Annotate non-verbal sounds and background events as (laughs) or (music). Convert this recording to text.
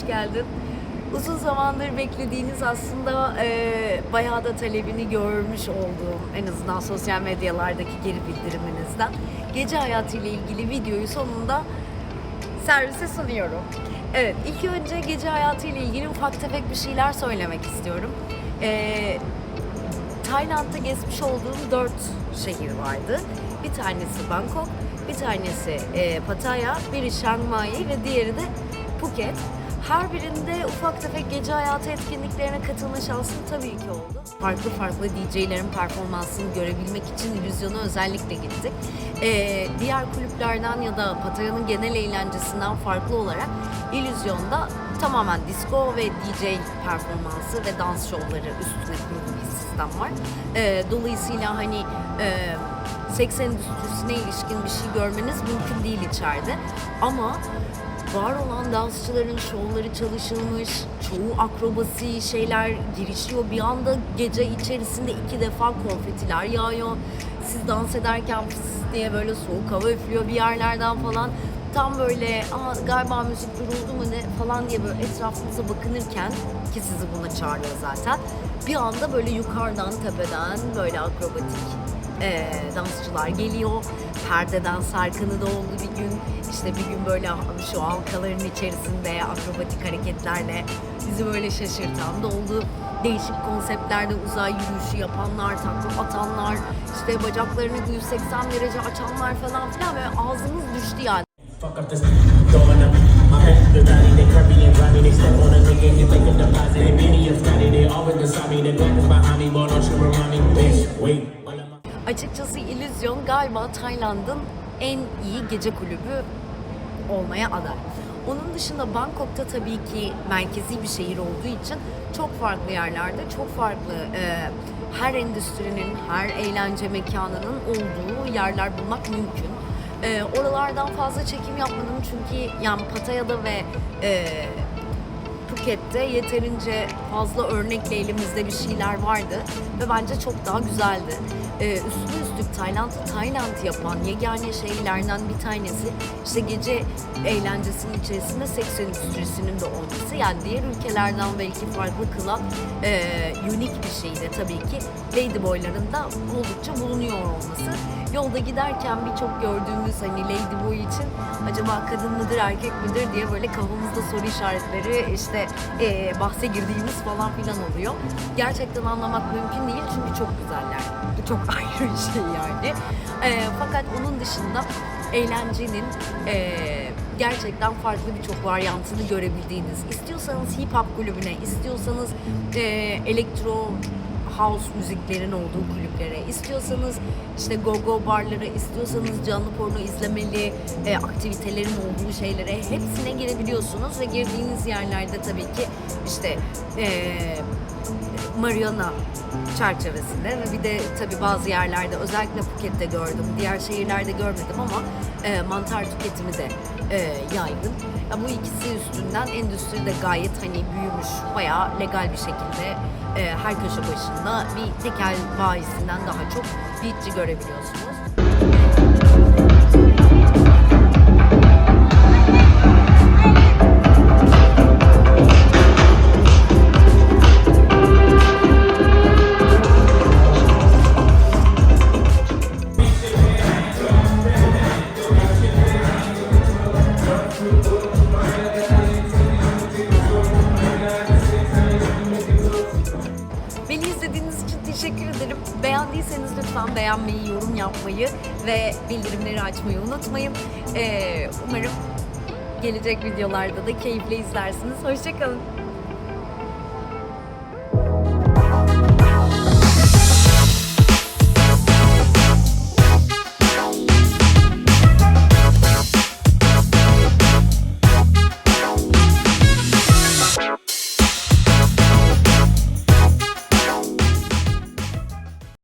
Hoş geldin. Uzun zamandır beklediğiniz aslında e, bayağı da talebini görmüş olduğum en azından sosyal medyalardaki geri bildiriminizden gece hayatıyla ilgili videoyu sonunda servise sunuyorum. Evet ilk önce gece hayatıyla ilgili ufak tefek bir şeyler söylemek istiyorum. E, Tayland'da gezmiş olduğum dört şehir vardı. Bir tanesi Bangkok, bir tanesi e, Pattaya, biri Chiang Mai ve diğeri de Phuket. Her birinde ufak tefek gece hayatı etkinliklerine katılma şansım tabii ki oldu. Farklı farklı DJ'lerin performansını görebilmek için illüzyona özellikle gittik. E, diğer kulüplerden ya da Pattaya'nın genel eğlencesinden farklı olarak illüzyonda tamamen disco ve DJ performansı ve dans şovları üstüne kurulu bir sistem var. Ee, dolayısıyla hani e, seks endüstrisine ilişkin bir şey görmeniz mümkün değil içeride. Ama var olan dansçıların şovları çalışılmış, çoğu akrobasi şeyler girişiyor. Bir anda gece içerisinde iki defa konfetiler yağıyor. Siz dans ederken fıs diye böyle soğuk hava üflüyor bir yerlerden falan. Tam böyle Aa, galiba müzik duruldu mu ne falan diye böyle etrafınıza bakınırken ki sizi buna çağırıyor zaten. Bir anda böyle yukarıdan tepeden böyle akrobatik e, dansçılar geliyor. Perdeden sarkını da oldu bir gün. İşte bir gün böyle şu halkaların içerisinde akrobatik hareketlerle bizi böyle şaşırtan da oldu. Değişik konseptlerde uzay yürüyüşü yapanlar, takla atanlar, işte bacaklarını 180 derece açanlar falan filan ve ağzımız düştü yani. Açıkçası İllüzyon galiba Tayland'ın en iyi gece kulübü olmaya aday. Onun dışında Bangkok'ta tabii ki merkezi bir şehir olduğu için çok farklı yerlerde çok farklı e, her endüstrinin, her eğlence mekanının olduğu yerler bulmak mümkün. E, oralardan fazla çekim yapmadım çünkü yani Pattaya'da ve e, Phuket'te yeterince fazla örnekle elimizde bir şeyler vardı ve bence çok daha güzeldi. Ee, üstüne üstlük Tayland'ı Tayland yapan yegane şeylerden bir tanesi işte gece eğlencesinin içerisinde seks endüstrisinin de olması. Yani diğer ülkelerden belki farklı kılan e, unik bir şey tabii ki Ladyboy'ların da oldukça bulunuyor olması. Yolda giderken birçok gördüğümüz hani Ladyboy için acaba kadın mıdır erkek midir diye böyle kafamızda soru işaretleri işte e, bahse girdiğimiz falan filan oluyor. Gerçekten anlamak mümkün değil çünkü çok güzeller. Bu çok (laughs) ayrı bir şey yani. E, fakat onun dışında eğlencenin e, gerçekten farklı birçok varyantını görebildiğiniz. İstiyorsanız hip hop kulübüne, istiyorsanız e, elektro house müziklerin olduğu kulüplere, istiyorsanız işte go-go barlara, istiyorsanız canlı porno izlemeli e, aktivitelerin olduğu şeylere hepsine girebiliyorsunuz ve girdiğiniz yerlerde tabii ki işte e, Mariana çerçevesinde ve bir de tabii bazı yerlerde özellikle Phuket'te gördüm. Diğer şehirlerde görmedim ama e, mantar tüketimi de e, yaygın. Ya bu ikisi üstünden endüstri de gayet hani büyümüş, bayağı legal bir şekilde e, her köşe başında bir tekel bayisinden daha çok beatçi görebiliyorsunuz. Beni izlediğiniz için teşekkür ederim. Beğendiyseniz lütfen beğenmeyi, yorum yapmayı ve bildirimleri açmayı unutmayın. Ee, umarım gelecek videolarda da keyifle izlersiniz. Hoşçakalın.